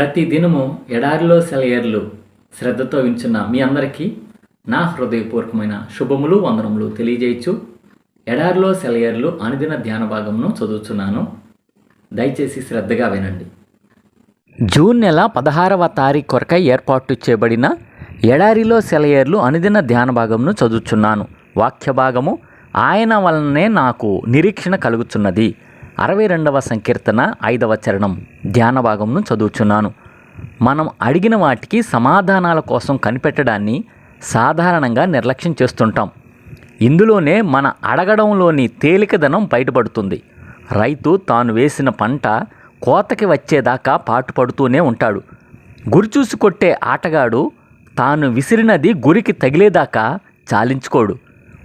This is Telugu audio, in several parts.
ప్రతి దినము ఎడారిలో సెలయర్లు శ్రద్ధతో వించున్న మీ అందరికీ నా హృదయపూర్వకమైన శుభములు వందనములు తెలియజేయచ్చు. ఎడారిలో సెలయర్లు అనుదిన ధ్యాన భాగమును చదువుతున్నాను దయచేసి శ్రద్ధగా వినండి. జూన్ నెల పదహారవ తారీఖు కొరకై ఏర్పాటు చేయబడిన ఎడారిలో సెలయేర్లు అనుదిన ధ్యాన భాగమును చదువుచున్నాను. వాక్య భాగము ఆయన వలనే నాకు నిరీక్షణ కలుగుచున్నది. అరవై రెండవ సంకీర్తన ఐదవ చరణం ధ్యాన భాగంను చదువుచున్నాను. మనం అడిగిన వాటికి సమాధానాల కోసం కనిపెట్టడాన్ని సాధారణంగా నిర్లక్ష్యం చేస్తుంటాం. ఇందులోనే మన అడగడంలోని తేలికదనం బయటపడుతుంది. రైతు తాను వేసిన పంట కోతకి వచ్చేదాకా పాటుపడుతూనే ఉంటాడు. గురి చూసి కొట్టే ఆటగాడు తాను విసిరినది గురికి తగిలేదాకా చాలించుకోడు.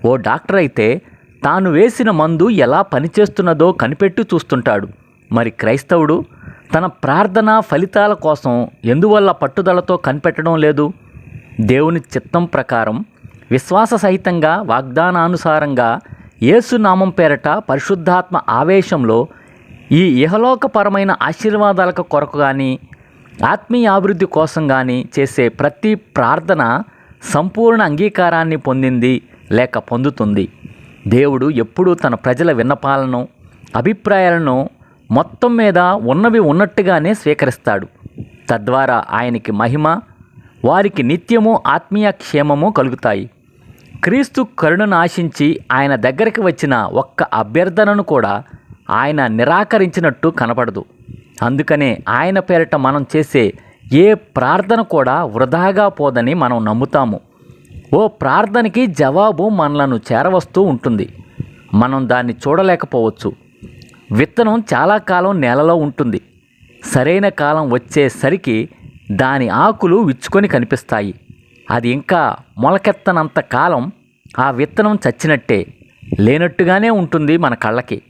ఓ డాక్టర్ అయితే తాను వేసిన మందు ఎలా పనిచేస్తున్నదో కనిపెట్టి చూస్తుంటాడు. మరి క్రైస్తవుడు తన ప్రార్థన ఫలితాల కోసం ఎందువల్ల పట్టుదలతో కనిపెట్టడం లేదు? దేవుని చిత్తం ప్రకారం విశ్వాస సహితంగా వాగ్దానానుసారంగా యేసునామం పేరట పరిశుద్ధాత్మ ఆవేశంలో ఈ ఇహలోకపరమైన ఆశీర్వాదాలకు కొరకు కానీ ఆత్మీయ అభివృద్ధి కోసం కానీ చేసే ప్రతి ప్రార్థన సంపూర్ణ అంగీకారాన్ని పొందింది లేక పొందుతుంది. దేవుడు ఎప్పుడూ తన ప్రజల విన్నపాలను అభిప్రాయాలను మొత్తం మీద ఉన్నవి ఉన్నట్టుగానే స్వీకరిస్తాడు. తద్వారా ఆయనకి మహిమ వారికి నిత్యము ఆత్మీయ క్షేమము కలుగుతాయి. క్రీస్తు కరుణను ఆశించి ఆయన దగ్గరికి వచ్చిన ఒక్క అభ్యర్థనను కూడా ఆయన నిరాకరించినట్టు కనపడదు. అందుకనే ఆయన పేరిట మనం చేసే ఏ ప్రార్థన కూడా వృధాగా పోదని మనం నమ్ముతాము. ఓ ప్రార్థనకి జవాబు మనలను చేరవస్తూ ఉంటుంది. మనం దాన్ని చూడలేకపోవచ్చు. విత్తనం చాలా కాలం నేలలో ఉంటుంది. సరైన కాలం వచ్చేసరికి దాని ఆకులు విచ్చుకొని కనిపిస్తాయి. అది ఇంకా మొలకెత్తనంత కాలం ఆ విత్తనం చచ్చినట్టే లేనట్టుగానే ఉంటుంది మన కళ్ళకి.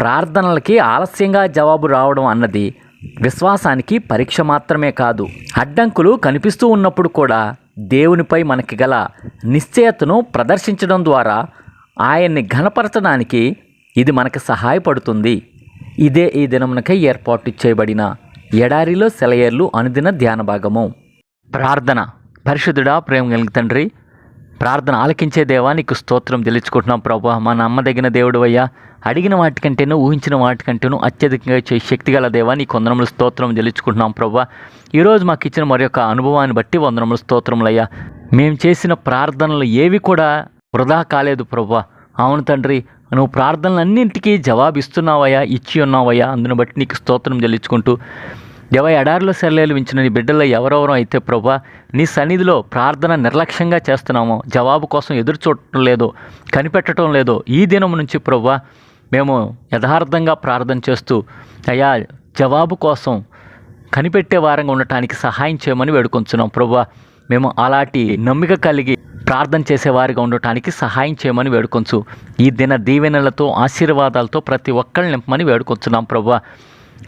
ప్రార్థనలకి ఆలస్యంగా జవాబు రావడం అన్నది విశ్వాసానికి పరీక్ష మాత్రమే కాదు అడ్డంకులు కనిపిస్తూ ఉన్నప్పుడు కూడా దేవునిపై మనకి గల నిశ్చయతను ప్రదర్శించడం ద్వారా ఆయన్ని ఘనపరచడానికి ఇది మనకు సహాయపడుతుంది. ఇదే ఈ దినమునకై ఏర్పాటు చేయబడిన ఎడారిలో సెలయేర్లు అనుదిన ధ్యాన భాగము. ప్రార్థన. పరిశుద్ధుడా ప్రేమ కలిగి తండ్రి ప్రార్థన ఆలకించే దేవా నీకు స్తోత్రం తెలుసుకుంటున్నాం ప్రభా. మా నమ్మదగిన దేవుడు అయ్యా అడిగిన వాటికంటేనూ ఊహించిన వాటికంటేనూ అత్యధికంగా ఇచ్చే శక్తిగల దేవా నీ కొందరములు స్తోత్రం తెలుసుకుంటున్నాం ప్రభా. ఈరోజు మాకు ఇచ్చిన మరి యొక్క అనుభవాన్ని బట్టి వందనములు స్తోత్రములయ్యా మేము చేసిన ప్రార్థనలు ఏవి కూడా వృధా కాలేదు ప్రభా. అవును తండ్రి నువ్వు ప్రార్థనలన్నింటికీ జవాబిస్తున్నావయ్యా ఇచ్చి ఉన్నావయ్యా. అందును బట్టి నీకు స్తోత్రం చెల్లించుకుంటూ దేవ ఎడారిలో సెల్లేలు వించిన నీ బిడ్డల్లో ఎవరెవరో అయితే ప్రభా నీ సన్నిధిలో ప్రార్థన నిర్లక్ష్యంగా చేస్తున్నామో జవాబు కోసం ఎదురు చూడటం లేదో కనిపెట్టడం లేదో. ఈ దినం నుంచి ప్రభా మేము యథార్థంగా ప్రార్థన చేస్తూ అయ్యా జవాబు కోసం కనిపెట్టే వారంగా ఉండటానికి సహాయం చేయమని వేడుకొంచున్నాం ప్రభా. మేము అలాంటి నమ్మిక కలిగి ప్రార్థన చేసేవారిగా ఉండటానికి సహాయం చేయమని వేడుకొంచు. ఈ దిన దీవెనలతో ఆశీర్వాదాలతో ప్రతి ఒక్కరిని నింపమని వేడుకొంచున్నాం ప్రభా.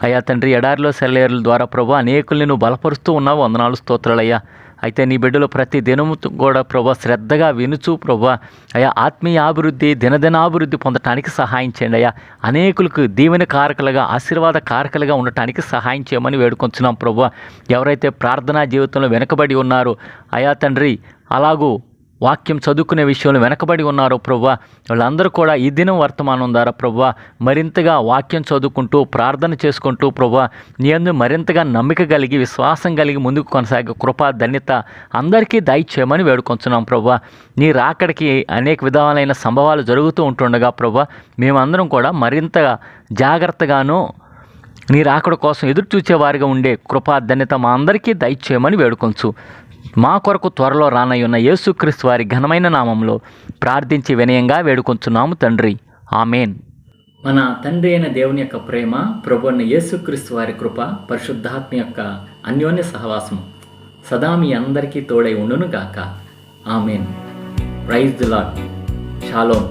అయ్యా తండ్రి ఎడారిలో సెలయర్ల ద్వారా ప్రభు అనేకుల్ని నువ్వు బలపరుస్తూ ఉన్నావు. వందనాలు స్తోత్రాలయ్యా. అయితే నీ బిడ్డలు ప్రతి దినము కూడా ప్రభా శ్రద్ధగా వినుచు ప్రభా అయ్యా ఆత్మీయ అభివృద్ధి దినదినాభివృద్ధి పొందటానికి సహాయం చేయండి అయ్యా. అనేకులకు దీవెన కారకలుగా ఆశీర్వాద కారకలుగా ఉండటానికి సహాయం చేయమని వేడుకొంచున్నాం ప్రభా. ఎవరైతే ప్రార్థనా జీవితంలో వెనుకబడి ఉన్నారో అయా తండ్రి అలాగూ వాక్యం చదువుకునే విషయంలో వెనకబడి ఉన్నారో ప్రవ్వా వాళ్ళందరూ కూడా ఈ దినం వర్తమానం ద్వారా ప్రవ్వా మరింతగా వాక్యం చదువుకుంటూ ప్రార్థన చేసుకుంటూ ప్రవ్వా నీ అందు మరింతగా నమ్మిక కలిగి విశ్వాసం కలిగి ముందుకు కొనసాగే కృప ధన్యత అందరికీ దయచేయమని వేడుకొంచున్నాం ప్రవ్వా నీ రాకడికి అనేక విధాలైన సంభవాలు జరుగుతూ ఉంటుండగా ప్రవ్వా మేమందరం కూడా మరింతగా జాగ్రత్తగాను నీ రాకడ కోసం ఎదురు చూచేవారిగా ఉండే కృపా ధన్యత మా అందరికీ దయచేయమని వేడుకొంచు. మా కొరకు త్వరలో రానయ్యున్న యేసుక్రీస్తు వారి ఘనమైన నామంలో ప్రార్థించి వినయంగా వేడుకొంచున్నాము తండ్రి. ఆమెన్. మన తండ్రి అయిన దేవుని యొక్క ప్రేమ ప్రభు అయిన యేసుక్రీస్తు వారి కృప పరిశుద్ధాత్మ యొక్క అన్యోన్య సహవాసం సదా మీ అందరికీ తోడై ఉండును గాక amen. Praise the Lord shalom